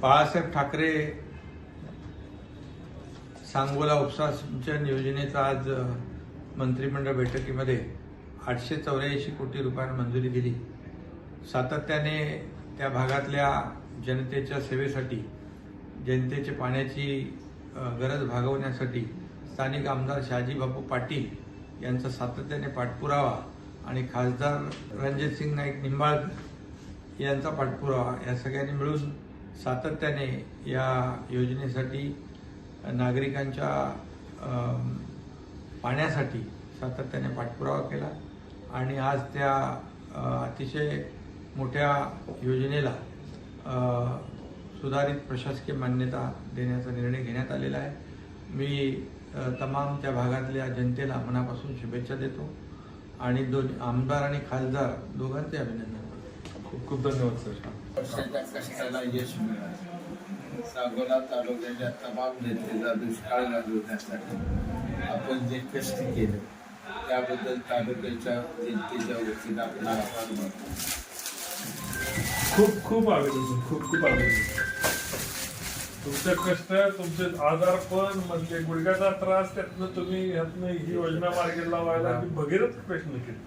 बाळासाहेब ठाकरे सांगोला उपसा सिंचन योजनेचा आज मंत्रिमंडळ बैठकीमध्ये आठशे चौऱ्याऐंशी कोटी रुपयांना मंजुरी दिली. सातत्याने त्या भागातल्या जनतेच्या सेवेसाठी जनतेची पाण्याची गरज भागवण्यासाठी स्थानिक आमदार शहाजी बापू पाटील यांचा सातत्याने पाठपुरावा आणि खासदार रणजितसिंग नाईक निंबाळकर यांचा पाठपुरावा या सगळ्यांनी मिळून सातत्याने या योजनेसाठी नागरिकांच्या पाण्यासाठी सातत्याने पाठपुरावा केला आणि आज त्या अतिशय मोठ्या योजनेला सुधारित प्रशासकीय मान्यता देण्याचा निर्णय घेण्यात आलेला आहे. मी तमाम त्या भागातल्या जनतेला मनापासून शुभेच्छा देतो आणि दोन आमदार आणि खासदार दोघांचे अभिनंदन खूप खूप धन्यवाद सर वर्षाच्या कष्टाला यश मिळालं सांगोला तालुक्याच्या तमाम नेतेचा दुष्काळ घालवण्यासाठी आपण जे कष्ट केले त्याबद्दल तालुक्याच्या जनतेच्या वतीनं आपला आभार मानतो खूप खूप अभिनंदन खूप खूप अभिनंदन तुमचे कष्ट तुमचे आजारपण म्हणजे गुडघ्याचा त्रास त्यातनं तुम्ही ह्यातनं ही योजना मार्गी लावायला की भगीरथ प्रयत्न केले.